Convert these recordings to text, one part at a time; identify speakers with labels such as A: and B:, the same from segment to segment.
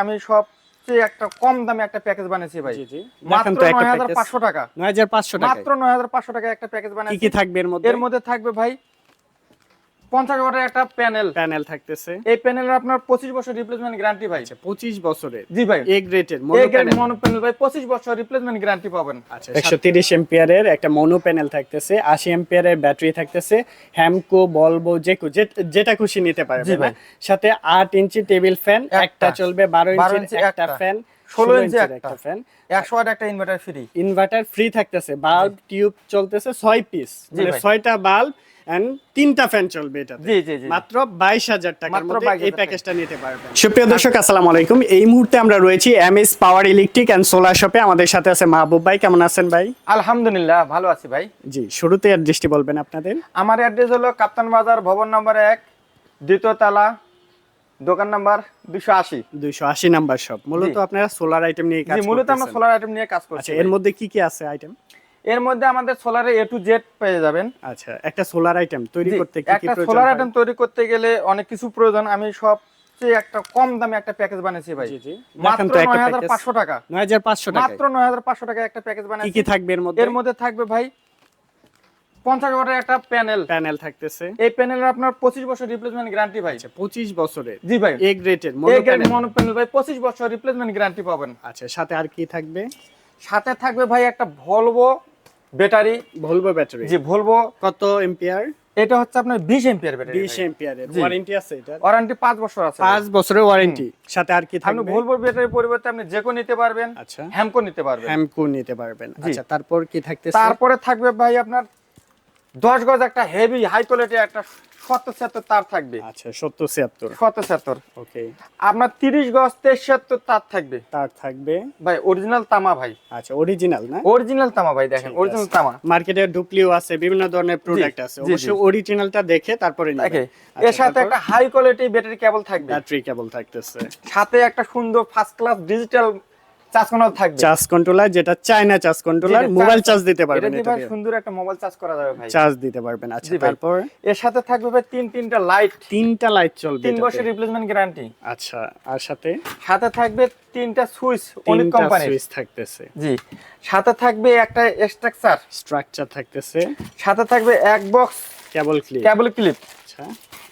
A: আমি সব একটা কম দামে একটা প্যাকেজ বানিয়েছি ভাই। মাত্র নয় হাজার পাঁচশো টাকা।
B: 9500 টাকা
A: মাত্র নয় হাজার পাঁচশো টাকা একটা প্যাকেজ বানিয়েছি
B: কি থাকবে এর মধ্যে?
A: এর মধ্যে থাকবে ভাই পঞ্চাশ ওয়াটের একটা প্যানেল
B: প্যানেল থাকতেছে।
A: এই প্যানেলের আপনার পঁচিশ বছর রিপ্লেসমেন্ট গ্যারান্টি ভাই।
B: আচ্ছা 25 বছরের।
A: জি ভাই।
B: এ গ্রেডের মোনো প্যানেল
A: ভাই পঁচিশ বছর রিপ্লেসমেন্ট গ্যারান্টি পাবেন।
B: আচ্ছা 130 এম্পিয়ারের একটা মোনো প্যানেল থাকতেছে 80 এম্পিয়ারের ব্যাটারি থাকতেছে হ্যামকো বলব যেটা খুশি নিতে পারবে
A: ভাই।
B: সাথে 8 ইঞ্চি টেবিল ফ্যান
A: একটা।
B: চলবে 12
A: 12 ইঞ্চি
B: একটা। ফ্যান
A: 16
B: 16
A: ইঞ্চি একটা।
B: ফ্যান
A: একশো ওয়াট একটা ইনভার্টার ফ্রি
B: ইনভার্টার ফ্রি থাকতেছে বাল্ব টিউব চলতেছে 6 পিস মানে 6টা বাল্ব এন্ড তিনটা ফ্যান চলবে এটাতে।
A: জি জি জি।
B: মাত্র বাইশ হাজার টাকার মধ্যে এই প্যাকেজটা নিতে পারবেন। সুপ্রিয় দর্শক আসসালামু আলাইকুম। এই মুহূর্তে আমরা রয়েছি MS power electric and solar শপে আমাদের সাথে আছে মাহবুব ভাই। কেমন আছেন ভাই?
A: আলহামদুলিল্লাহ ভালো আছি ভাই।
B: জি শুরুতে অ্যাড্রেসটি বলবেন আপনাদের।
A: আমার অ্যাড্রেস হলো কাপ্তান বাজার ভবন নম্বর এক দ্বিতীয় তালা দোকান নাম্বার দুশো আশি।
B: দুইশো আশি নাম্বার শপ মূলত। আপনারা সোলার আইটেম নিয়ে কাজ
A: মূলত আমরা সোলার আইটেম নিয়ে কাজ করছি
B: আচ্ছা এর মধ্যে কি কি আছে আইটেম
A: এর মধ্যে আমাদের সোলারে এ টু জেড পেয়ে যাবেন।
B: আচ্ছা একটা সোলার আইটেম তৈরি করতে কি কি
A: একটা সোলার আইটেম তৈরি করতে গেলে অনেক কিছু প্রয়োজন। আমি সবচেয়ে একটা কম দামে একটা প্যাকেজ বানিয়েছি ভাই। মাত্র টাকা।
B: 9500 টাকা
A: মাত্র টাকা একটা প্যাকেজ বানিয়েছি
B: কি থাকবে এর মধ্যে?
A: এর মধ্যে থাকবে ভাই পঞ্চাশ ওয়াটের একটা প্যানেল
B: প্যানেল থাকতেছে।
A: এই প্যানেলের আপনার পঁচিশ বছর রিপ্লেসমেন্ট গ্যারান্টি ভাই।
B: আচ্ছা 25 বছরের।
A: জি ভাই।
B: এ গ্রেডের
A: এই
B: প্যানেল
A: মনো প্যানেল ভাই পঁচিশ বছর রিপ্লেসমেন্ট গ্যারান্টি পাবেন।
B: আচ্ছা সাথে আর কি থাকবে?
A: সাথে থাকবে ভাই একটা ভলভো ব্যাটারি
B: ভলভো ব্যাটারি।
A: জি ভলভো
B: কত এম্পিয়ার
A: এটা হচ্ছে আপনার বিশ এম্পিয়ার ব্যাটারি।
B: 20 এম্পিয়ারের
A: এর
B: ওয়ারেন্টি আছে এটা?
A: ওয়ারেন্টি 5 বছর আছে।
B: 5 বছরের ওয়ারেন্টি সাথে আর কি
A: আপনি
B: থাকবে?
A: ভলভো ব্যাটারি পরিবর্তে আপনি যেকো নিতে পারবেন
B: আচ্ছা।
A: হ্যামকো নিতে পারবেন।
B: হ্যামকো নিতে পারবেন। আচ্ছা তারপর কি থাকতেছে?
A: তারপরে থাকবে ভাই আপনার দশ গজ একটা হেভি হাই কোয়ালিটি একটা সত্তর ছিয়াত্তর তার থাকবে।
B: আচ্ছা 70 76
A: সত্তর ছিয়াত্তর
B: ওকে।
A: আপনার তিরিশ গজ তার থাকবে।
B: তার থাকবে।
A: ভাই অরিজিনাল তামা ভাই।
B: আচ্ছা অরিজিনাল না?
A: অরিজিনাল তামা ভাই দেখেন অরিজিনাল তামা।
B: মার্কেটে ডুপ্লিও আছে বিভিন্ন ধরনের প্রোডাক্ট আছে। অবশ্যই অরিজিনালটা দেখে তারপরে নেবেন।
A: এর সাথে একটা হাই কোয়ালিটি ব্যাটারি কেবল থাকবে।
B: ব্যাটারি কেবল থাকতেছে।
A: সাথে একটা সুন্দর first class digital charge control থাকবে।
B: চার্জ কন্ট্রোলার যেটা China charge controller mobile charge দিতে পারবেন এটা দিয়ে।
A: সুন্দর একটা মোবাইল চার্জ করা যাবে ভাই।
B: চার্জ দিতে পারবেন। আচ্ছা তারপর?
A: এর সাথে থাকবে ভাই তিন তিনটা লাইট
B: তিনটা লাইট চলবে
A: তিন বছর রিপ্লেসমেন্ট গ্যারান্টি
B: আচ্ছা আর সাথে?
A: সাথে থাকবে তিনটা সুইচ অনেক
B: তিনটা
A: কোম্পানির
B: সুইচ থাকতেছে।
A: জি। সাথে থাকবে একটা স্ট্রাকচার
B: স্ট্রাকচার থাকতেছে।
A: সাথে থাকবে এক box
B: cable clip
A: cable clip
B: আচ্ছা।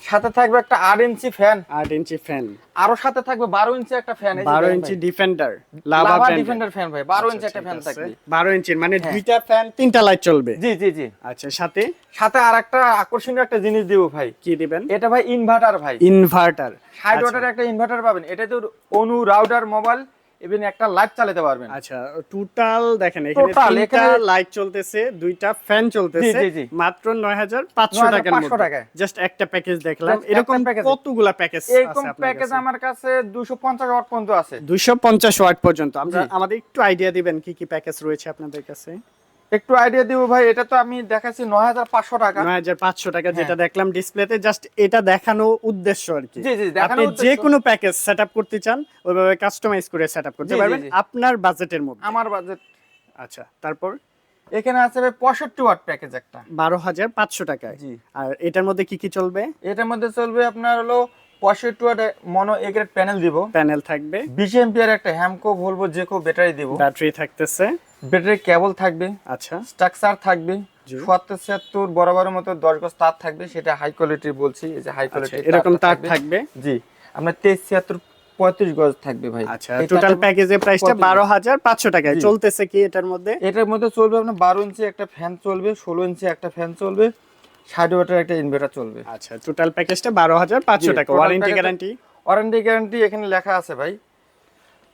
A: সাথে থাকবে একটা আট ইঞ্চি ফ্যান
B: আট ইঞ্চি ফ্যান
A: আরও সাথে থাকবে বারো ইঞ্চি একটা ফ্যান
B: বারো inch defender Lava
A: defender fan ভাই। বারো
B: আচ্ছা,
A: ইঞ্চি একটা ফ্যান থাকবে।
B: বারো ইঞ্চি মানে
A: হ্যাঁ।
B: দুইটা ফ্যান তিনটা লাইট চলবে।
A: জি জি জি।
B: আচ্ছা সাথে?
A: সাথে আর একটা আকর্ষণীয় একটা জিনিস দিব ভাই।
B: কি দিবেন?
A: এটা ভাই ইনভার্টার ভাই।
B: ইনভার্টার
A: ষাট ওয়াটের একটা ইনভার্টার পাবেন। এটা এটাতে অনু রাউটার মোবাইল এবং একটা লাইট চালাতে পারবেন।
B: আচ্ছা টোটাল দেখেন এখানে তিনটা লাইট চলতেছে দুইটা ফ্যান চলতেছে। মাত্র 9500 টাকার
A: 9,500
B: মধ্যে।
A: টাকায়।
B: জাস্ট একটা প্যাকেজ দেখলাম। এরকম কতগুলা প্যাকেজ
A: এরকম প্যাকেজ আমার কাছে দুশো পঞ্চাশ ওয়াট পর্যন্ত আছে।
B: 250 ওয়াট পর্যন্ত। আমাদের একটু আইডিয়া দিবেন কি কি প্যাকেজ রয়েছে আপনাদের কাছে?
A: একটু আইডিয়া দিব ভাই এটা তো আমি দেখাচ্ছি নয় হাজার পাঁচশো টাকা।
B: 9500 টাকা
A: হ্যাঁ।
B: যেটা দেখলাম ডিসপ্লেতে জাস্ট এটা দেখানো উদ্দেশ্য আর কি।
A: জি, জি,
B: আপনি যে কোনো প্যাকেজ সেটআপ করতে চান ওইভাবে কাস্টমাইজ করে সেটআপ করতে পারবেন। আপনার বাজেটের মধ্যে।
A: আমার বাজেট
B: আচ্ছা তারপর?
A: এখানে আছে পঁয়ষট্টি ওয়াট প্যাকেজ একটা।
B: বারো হাজার পাঁচশো টাকায়। আর এটার মধ্যে কি কি চলবে?
A: এটার মধ্যে চলবে আপনার হলো পঁয়ষট্টি watt mono A grade panel দিব।
B: প্যানেল থাকবে।
A: বিশ এমপিয়ার একটা হ্যামকো ভলভো জেকো ব্যাটারি দিব।
B: ব্যাটারি থাকতেছে।
A: ব্যাটারি কেবল থাকবে।
B: আচ্ছা।
A: স্ট্রাকচার থাকবে। ছিয়াত্তর বরাবরের মতো দশ গজ তার থাকবে সেটা হাই কোয়ালিটির বলছি এই যে হাই
B: আচ্ছা
A: কোয়ালিটি
B: এরকম তার থাকবে।
A: জি আপনার তেইশ ছিয়াত্তর পঁয়ত্রিশ গজ থাকবে ভাই।
B: আচ্ছা টোটাল প্যাকেজের প্রাইসটা। বারো হাজার পাঁচশো টাকায়। চলতেছে কি এটার মধ্যে?
A: এটার মধ্যে চলবে আপনার বারো ইঞ্চি একটা ফ্যান চলবে ষোলো ইঞ্চি একটা ফ্যান চলবে। ষাট ওয়াটের একটা ইনভার্টার চলবে।
B: আচ্ছা টোটাল প্যাকেজটা বারো হাজার পাঁচশো টাকা। ওয়ারেন্টি গ্যারান্টি
A: ওয়ারেন্টি গ্যারান্টি এখানে লেখা আছে ভাই।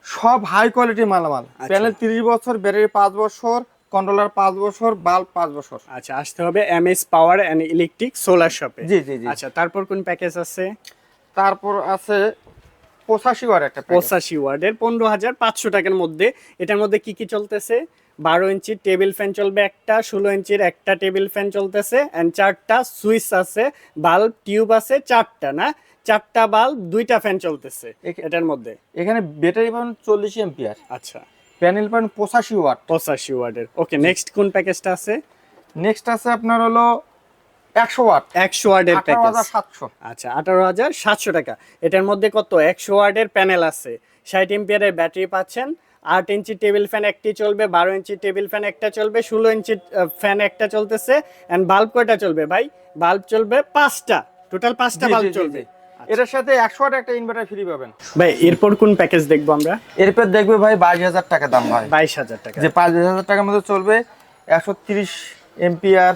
A: সব হাই কোয়ালিটি মালামাল।
B: আচ্ছা।
A: প্যানেল তিরিশ বছর ব্যাটারি পাঁচ বছর কন্ট্রোলার পাঁচ বছর বাল্ব পাঁচ বছর।
B: আচ্ছা আসতে হবে M S power and electric solar শপে
A: জি জি জি।
B: আচ্ছা তারপর কোন প্যাকেজ আছে?
A: তারপর আছে পঁচাশি ওয়াট একটা
B: পঁচাশি ওয়ার্ডের পনেরো হাজার পাঁচশো টাকার মধ্যে। এটার মধ্যে কি কি চলতেছে? বারো ইঞ্চির টেবিল ফ্যান চলবে একটা ষোলো ইঞ্চির একটা টেবিল ফ্যান চলতেছে অ্যান্ড চারটা সুইচ আছে বাল্ব টিউব আছে চারটা না? চারটা বাল্ব দুইটা ফ্যান চলতেছে এটার মধ্যে।
A: এখানে ব্যাটারি পাবেন চল্লিশ এম্পিয়ার
B: আচ্ছা।
A: প্যানেল পাবেন পঁচাশি ওয়াট
B: পঁচাশি ওয়ার্ডের ওকে নেক্সট কোন প্যাকেজটা আছে?
A: নেক্সট আছে আপনার হলো একশো ওয়াট
B: একশো ওয়ার্ডের প্যাকেজ
A: সাতশো।
B: আচ্ছা আঠারো হাজার সাতশো টাকা। এটার মধ্যে কত? একশো ওয়ার্ডের প্যানেল আছে। ষাট এম্পিয়ারের ব্যাটারি পাচ্ছেন আট ইঞ্চি টেবিল ফ্যান একটি চলবে বারো ইঞ্চি টেবিল ফ্যান একটা চলবে ষোলো ইঞ্চি ফ্যান একটা চলতেছে অ্যান্ড বাল্ব কয়টা চলবে ভাই? বাল্ব চলবে পাঁচটা টোটাল পাঁচটা বাল্ব চলবে।
A: এটার সাথে একশো ওয়াট একটা ইনভার্টার ফ্রি পাবেন।
B: ভাই এরপর কোন প্যাকেজ দেখব আমরা?
A: এরপর দেখবে ভাই বাইশ হাজার টাকা দাম ভাই।
B: বাইশ হাজার টাকা।
A: যে পাঁচ হাজার টাকার মধ্যে চলবে একশো তিরিশ এমপিআর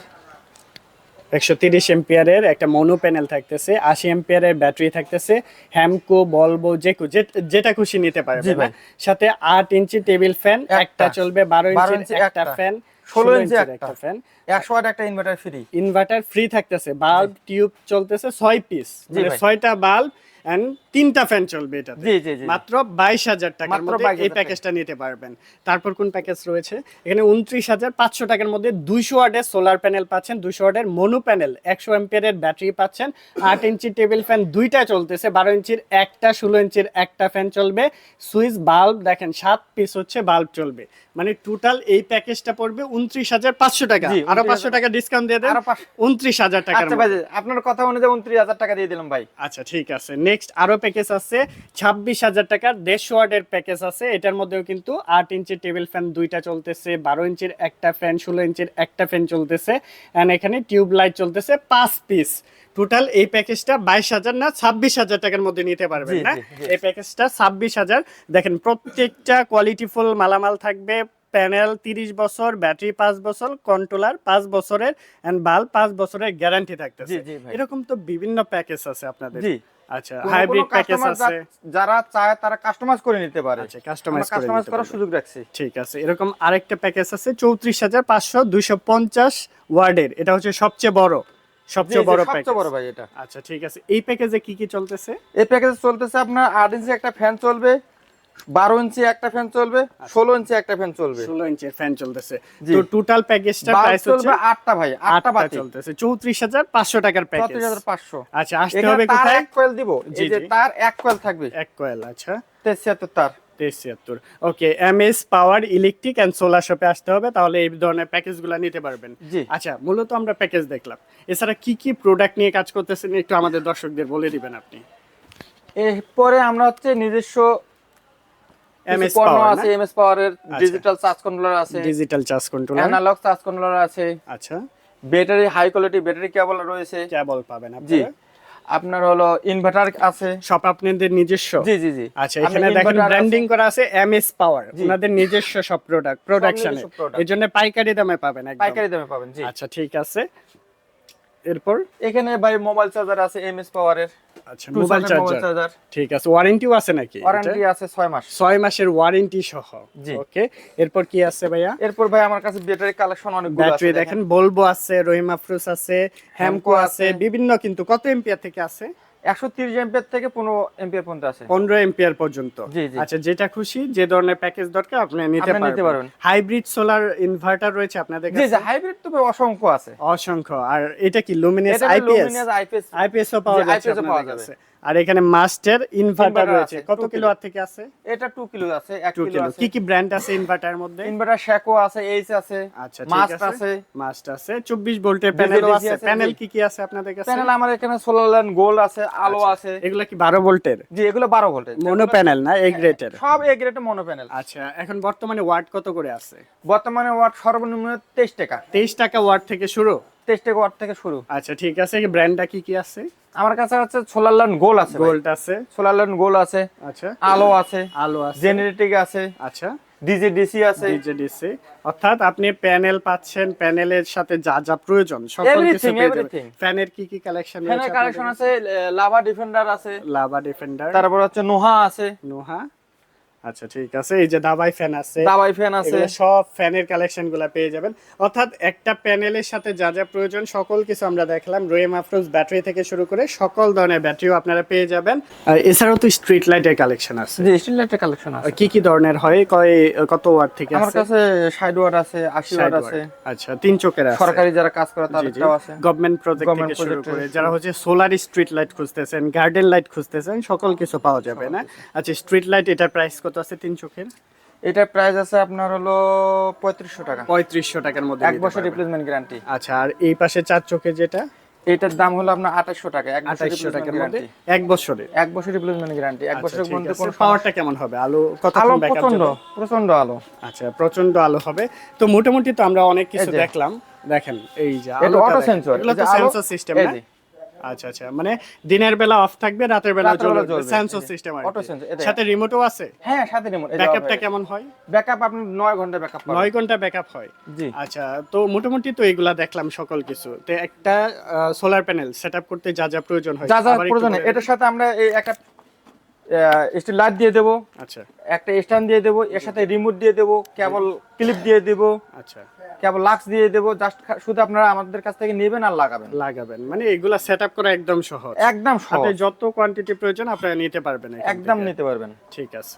B: একশো তিরিশ এম্পিয়ারের একটা মনো প্যানেল থাকতেছে আশি এম্পিয়ারের ব্যাটারি থাকতেছে হ্যামকো বলব যে যেটা খুশি নিতে পারবে
A: ভাই।
B: সাথে আট ইঞ্চি টেবিল ফ্যান
A: একটা।
B: চলবে বারো
A: 12
B: ইঞ্চি একটা। ফ্যান ষোলো
A: ইঞ্চি। একটা
B: ফ্যান
A: একশো ওয়াট একটা ইনভার্টার ফ্রি
B: ইনভার্টার ফ্রি থাকতেছে বাল্ব টিউব চলতেছে ছয় পিস মানে ছয়টা বাল্ব এন্ড তিনটা ফ্যান চলবে এটাতে।
A: জি জি জি
B: মাত্র বাইশ হাজার টাকার মধ্যে এই প্যাকেজটা নিতে পারবেন। তারপর কোন প্যাকেজ রয়েছে? এখানে উনত্রিশ হাজার পাঁচশো টাকার মধ্যে সোলার প্যানেল পাচ্ছেন মনো প্যানেল ব্যাটারি পাচ্ছেন ইঞ্চি টেবিল ফ্যান দুইটা চলতেছে বারো ইঞ্চির একটা ষোলো ইঞ্চির একটা ফ্যান চলবে সুইচ বাল্ব দেখেন সাত পিস হচ্ছে বাল্ব চলবে। মানে টোটাল এই প্যাকেজটা পড়বে উনত্রিশ হাজার পাঁচশো টাকা।
A: জি,
B: আরও
A: 29,000
B: পাঁচশো টাকা ডিসকাউন্ট দিয়ে দেন
A: পাঁচ-
B: উনত্রিশ হাজার টাকার
A: আচ্ছা ভাই আপনার কথা অনুযায়ী উনত্রিশ হাজার টাকা দিয়ে দিলাম ভাই।
B: আচ্ছা ঠিক আছে। নেক্সট আরও প্যাকেজ আছে ছাব্বিশ হাজার টাকার দেড়শো ওয়ার্ডের প্যাকেজ আছে। এটার মধ্যেও কিন্তু আট ইঞ্চি টেবিল ফ্যান দুইটা চলতেছে বারো ইঞ্চির একটা ফ্যান ষোলো ইঞ্চির একটা ফ্যান চলতেছে অ্যান্ড এখানে টিউব লাইট চলতেছে পাঁচ পিস। টোটাল এই প্যাকেজটা বাইশ হাজার না ছাব্বিশ হাজার টাকার মধ্যে নিতে পারবেন না। এই প্যাকেজটা ছাব্বিশ হাজার। দেখেন প্রত্যেকটা কোয়ালিটিফুল মালামাল থাকবে প্যানেল তিরিশ বছর ব্যাটারি পাঁচ বছর কন্ট্রোলার পাঁচ বছরের অ্যান্ড বাল্ব পাঁচ বছরের গ্যারান্টি থাকতেছে। এরকম তো বিভিন্ন প্যাকেজ আছে আপনাদের। আচ্ছা হাইব্রিড প্যাকেজ আছে?
A: যারা চায় তারা কাস্টমাইজ করে নিতে পারে।
B: আচ্ছা কাস্টমাইজ
A: কাস্টমাইজ করার সুযোগ রাখছি।
B: ঠিক আছে এরকম আরেকটা প্যাকেজ আছে চৌত্রিশ হাজার পাঁচশো দুইশো পঞ্চাশ ওয়ার্ডের। এটা হচ্ছে সবচেয়ে বড় সবচেয়ে বড়
A: সবচেয়ে
B: প্যাকেজ
A: বড় ভাই এটা।
B: আচ্ছা ঠিক আছে। এই প্যাকেজে কি কি চলতেছে?
A: এই প্যাকেজে চলতেছে আপনার আট ইঞ্চি একটা ফ্যান চলবে বারো ইঞ্চি একটা ফ্যান চলবে ষোলো ইঞ্চি একটা ফ্যান চলবে।
B: ষোলো ইঞ্চের ফ্যান চলতেছে। তো টোটাল প্যাকেজটা প্রাইস হচ্ছে
A: চলবে আটটা ভাই আটটা বাতি।
B: চলতেছে চৌত্রিশ হাজার পাঁচশো টাকার প্যাকেজ
A: চৌত্রিশ হাজার পাঁচশো।
B: আচ্ছা আসতে হবে কোথায়?
A: এক কয়েল দিব। এই যে তার এক কয়েল থাকবে।
B: এক কয়েল আচ্ছা।
A: তেছিয়াত্তর তার।
B: Okay M S power electric and solar শপে আসতে হবে তাহলে এই ধরনের প্যাকেজগুলো নিতে পারবেন। আচ্ছা মূলত আমরা প্যাকেজ দেখলাম। এছাড়া কি কি প্রোডাক্ট নিয়ে কাজ করতেছেন একটু আমাদের দর্শকদের বলে দিবেন আপনি।
A: এরপরে আমরা হচ্ছে নিজস্ব পণ্য
B: Power,
A: আছে এমএস পাওয়ারের। ডিজিটাল চার্জ কন্ট্রোলার আছে
B: digital charge controller
A: analog charge controller আছে।
B: আচ্ছা।
A: Battery high quality battery cable রয়েছে।
B: কেবল পাবেন
A: জি।
B: আপনার
A: হলো ইনভার্টার আছে।
B: সব আপনাদের নিজস্ব?
A: জি জি জি।
B: আচ্ছা এখানে দেখেন। ব্র্যান্ডিং করা আছে এমএস পাওয়ার। ওনাদের নিজস্ব সব প্রোডাক্ট প্রোডাকশনে। এই জন্য পাইকারি দামে পাবেন একদম।
A: পাইকারি দামে পাবেন জি।
B: আচ্ছা ঠিক আছে। এরপর?
A: এখানে ভাই মোবাইল চার্জার আছে এমএস পাওয়ারের
B: আচ্ছা মোবাইল চার্জার ঠিক আছে ওয়ারেন্টিও আছে নাকি
A: ওয়ারেন্টি আছে 6 মাস।
B: ছয় মাসের ওয়ারেন্টি সহ। ওকে এরপর কি আছে ভাইয়া?
A: এরপর ভাই আমার কাছে ব্যাটারি কালেকশন অনেকগুলো আছে
B: ব্যাটারি দেখেন। বলব আছে রহিম আফরোজ আছে হ্যামকো আছে
A: আছে।
B: বিভিন্ন কিন্তু। কত এম্পিয়ার থেকে আছে?
A: 130 এমপিআর থেকে 15 এমপিআর পর্যন্ত আছে।
B: পনেরো এম্পিয়ার পর্যন্ত। আচ্ছা যেটা খুশি যে ধরনের প্যাকেজ দরকার আপনি নিতে পারবেন। হাইব্রিড সোলার ইনভার্টার রয়েছে আপনাদের কাছে
A: জি হাইব্রিড তো অসংখ্য আছে।
B: অসংখ্য। আর এটা কি লুমিনাস আইপিএস
A: আইপিএস
B: আইপিএস পাওয়া যাচ্ছে আপনাদের কাছে। আর এখানে মাস্টার ইনভার্টার রয়েছে। কত কিলো ওয়াট থেকে আছে?
A: এটা 2 কিলো আছে 1 কিলো আছে।
B: কি কি ব্র্যান্ড আছে ইনভার্টারের মধ্যে?
A: ইনভার্টার শ্যাকো আছে এইচ আছে
B: আচ্ছা
A: মাস্ট
B: আছে। মাস্ট আছে। 24 ভোল্টের প্যানেলও
A: DC
B: আছে প্যানেল কি কি আছে আপনাদের কাছে?
A: প্যানেল আমার এখানে সোলার ল্যান্ড গোল্ড আছে আলো
B: আচ্ছা,
A: আছে।
B: এগুলো কি 12 ভোল্টের?
A: জি এগুলো 12 ভোল্টের।
B: মনো প্যানেল না এই গ্রেটের
A: সব এ গ্রেডের মনো প্যানেল
B: আচ্ছা এখন বর্তমানে ওয়াট কত করে আছে?
A: বর্তমানে ওয়াট সর্বনিম্ন 23 টাকা।
B: 23 টাকা ওয়াট থেকে শুরু?
A: 23 টাকা ওয়াট থেকে শুরু।
B: আচ্ছা ঠিক আছে ব্র্যান্ডটা কি কি আছে?
A: আমার কাছে আছে গোল্ড আছে
B: গোল্ড আছে।
A: গোল্ড আছে
B: আচ্ছা।
A: আলো আছে
B: আলো আছে।
A: জেনারেটিক আছে
B: আচ্ছা।
A: ডিজে ডিসি আছে।
B: ডিজেডিসি অর্থাৎ আপনি প্যানেল পাচ্ছেন প্যানেলের সাথে যা যা প্রয়োজন সকল কিছু. ফ্যানের কি কি কালেকশন
A: এখানে কালেকশন আছে লাভা ডিফেন্ডার আছে।
B: লাভা ডিফেন্ডার
A: তারপর হচ্ছে নোহা আছে।
B: নোহা আচ্ছা ঠিক আছে। এই যে দাবাই ফ্যান আছে
A: দাবাই ফ্যান আছে।
B: সব ফ্যানের কালেকশনগুলা পেয়ে যাবেন। অর্থাৎ একটা প্যানেলের সাথে যা যা প্রয়োজন সকল কিছু আমরা দেখলাম। রোয়েম আফরোজ ব্যাটারি থেকে শুরু করে সকল ধরনের ব্যাটারিও আপনারা পেয়ে যাবেন। আর এছাড়াও তো স্ট্রিট লাইটের কালেকশন আছে।
A: জি স্টিল লাইটের কালেকশন আছে।
B: কি কি ধরনের হয়? কয় কত ওয়াট থেকে
A: আমার
B: আছে?
A: কাছে 60 ওয়াট আছে 80 ওয়াট আছে।
B: আচ্ছা তিন চোখের আছে।
A: সরকারি যারা কাজ করে তাদেরটাও আছে।
B: গভর্নমেন্ট প্রজেক্ট থেকে শুরু করে যারা হচ্ছে সোলার স্ট্রিট লাইট খুঁজতেছেন গার্ডেন লাইট খুঁজতেছেন সকল কিছু পাওয়া যাবে না? আচ্ছা স্ট্রিট লাইট এটার প্রাইস কত আছে তিন চোখের।
A: এটা প্রাইস আছে আপনার হলো 3500 টাকা।
B: পঁয়ত্রিশশো টাকার মধ্যে
A: এক বছর রিপ্লেসমেন্ট গ্যারান্টি
B: আচ্ছা আর এই পাশে চার চোখে যেটা?
A: এটার দাম হলো আপনার আঠাশশো টাকা বছরের
B: টাকার মধ্যে? এক বছরে
A: এক বছরের রিপ্লেসমেন্ট গ্যারান্টি এক বছরের মধ্যে কোনো
B: পাওয়ারটা কেমন হবে? আলো কত
A: আলো প্রচণ্ড প্রচণ্ড আলো।
B: আচ্ছা প্রচণ্ড আলো হবে। তো মোটামুটি তো আমরা অনেক কিছু দেখলাম। দেখেন এই যে
A: এটা
B: এগুলো
A: এই
B: তো সেন্সর সিস্টেম না। আচ্ছা আচ্ছা। মানে দিনের বেলা অফ থাকবে রাতের বেলা জ্বলবে, সেন্সর সিস্টেম
A: আছে অটো সেন্সর
B: সাথে রিমোটও আছে?
A: হ্যাঁ সাথে রিমোট
B: ব্যাকআপটা কেমন হয়?
A: ব্যাকআপ আপনার নয় ঘণ্টা ব্যাকআপ
B: নয় ঘণ্টা ব্যাকআপ হয়।
A: জি।
B: আচ্ছা তো মোটামুটি তো এগুলা দেখলাম সকল কিছু। তো একটা সোলার প্যানেল সেটআপ করতে যা যা প্রয়োজন হয়।
A: যা যা প্রয়োজন এটার সাথে আমরা এই একটা স্টিল লাইট দিয়ে দেবো
B: আচ্ছা।
A: একটা স্ট্যান্ড দিয়ে দেবো এর সাথে রিমোট দিয়ে দেবো কেবল ক্লিপ দিয়ে দেবো
B: আচ্ছা।
A: কেবল লাক্স দিয়ে দেবো জাস্ট শুধু আপনারা আমাদের কাছ থেকে নেবেন আর লাগাবেন।
B: লাগাবেন। মানে এগুলা সেট আপ করা একদম সহজ।
A: একদম সহজ।
B: যত কোয়ান্টিটি প্রয়োজন আপনারা নিতে পারবেন
A: একদম নিতে পারবেন।
B: ঠিক আছে।